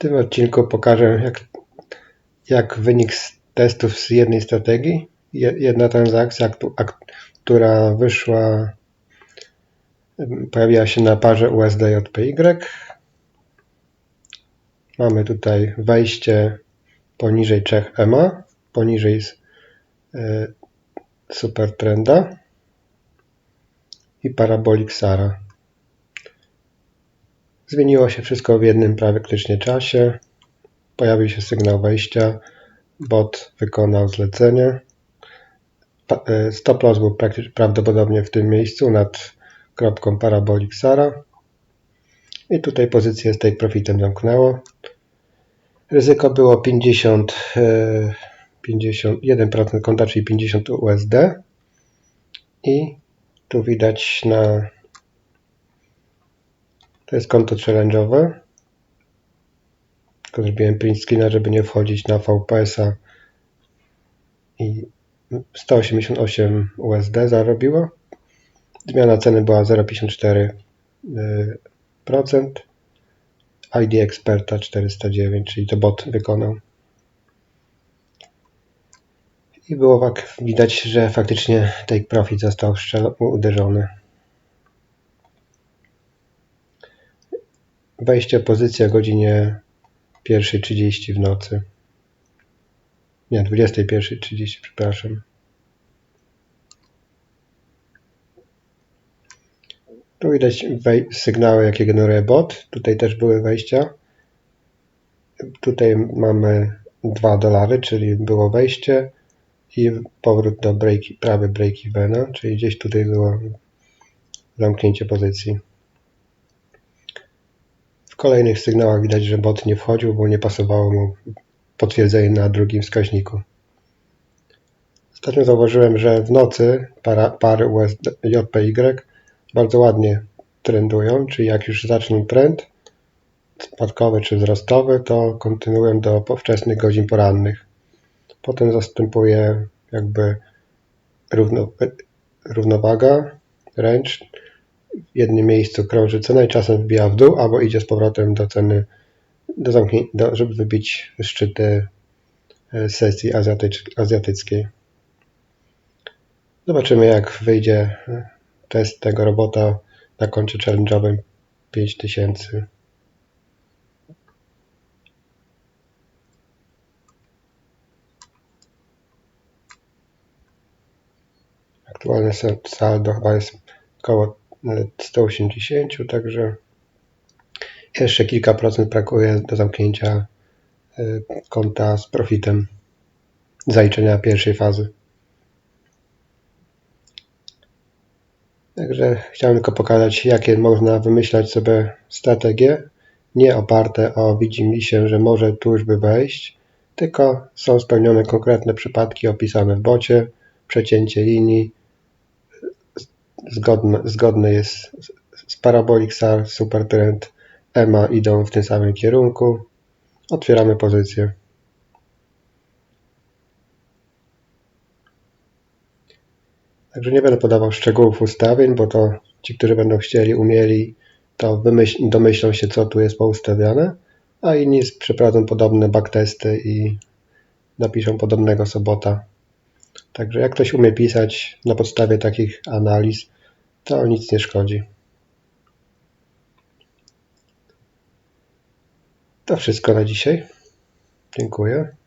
tym odcinku pokażę, jak, jak wynik z testów z jednej strategii, jedna transakcja, która wyszła, pojawiła się na parze USD-JPY. Mamy tutaj wejście poniżej 3 EMA, poniżej e, super trenda i parabolik SARA. Zmieniło się wszystko w jednym praktycznie czasie. Pojawił się sygnał wejścia. Bot wykonał zlecenie. E, stop loss był prawdopodobnie w tym miejscu nad kropką parabolik SARA. I tutaj pozycję z take profitem zamknęło. Ryzyko było 50, 51% konta, czyli 50 USD. I tu widać na to jest konto challenge'owe. Tylko zrobiłem print screena, żeby nie wchodzić na VPS-a i 188 USD zarobiło. Zmiana ceny była 0,54%. ID eksperta 409, czyli to bot wykonał. I było tak widać, że faktycznie take profit został uderzony. Wejście pozycja o godzinie 1.30 w nocy. Nie, 21.30, przepraszam. Tu widać sygnały, jakie generuje bot. Tutaj też były wejścia. Tutaj mamy 2 dolary, czyli było wejście i powrót do break, prawy break evena, czyli gdzieś tutaj było zamknięcie pozycji kolejnych sygnałach widać, że bot nie wchodził, bo nie pasowało mu potwierdzenie na drugim wskaźniku. Ostatnio zauważyłem, że w nocy para, pary USD-JPY bardzo ładnie trendują, czyli jak już zaczną trend spadkowy czy wzrostowy, to kontynuują do wczesnych godzin porannych. Potem zastępuje jakby równo, równowaga, range, w jednym miejscu krąży cena i czasem wbija w dół, albo idzie z powrotem do ceny, do zamknięcia, żeby wybić szczyty e, sesji azjatyckiej. Zobaczymy jak wyjdzie e, test tego robota na koncie challenge'owym 5000. Aktualne saldo chyba jest około 180, także jeszcze kilka procent brakuje do zamknięcia e, konta z profitem zaliczenia pierwszej fazy. Także chciałem tylko pokazać, jakie można wymyślać sobie strategie, nie oparte o widzimy się, że może tu już by wejść, tylko są spełnione konkretne przypadki opisane w bocie, przecięcie linii, zgodne, zgodne jest z Parabolic SAR, Supertrend, EMA idą w tym samym kierunku. Otwieramy pozycję. Także nie będę podawał szczegółów ustawień, bo to ci, którzy będą chcieli, umieli, to domyślą się, co tu jest poustawiane, a inni przeprowadzą podobne backtesty i napiszą podobnego sobota. Także jak ktoś umie pisać na podstawie takich analiz, to nic nie szkodzi. To wszystko na dzisiaj. Dziękuję.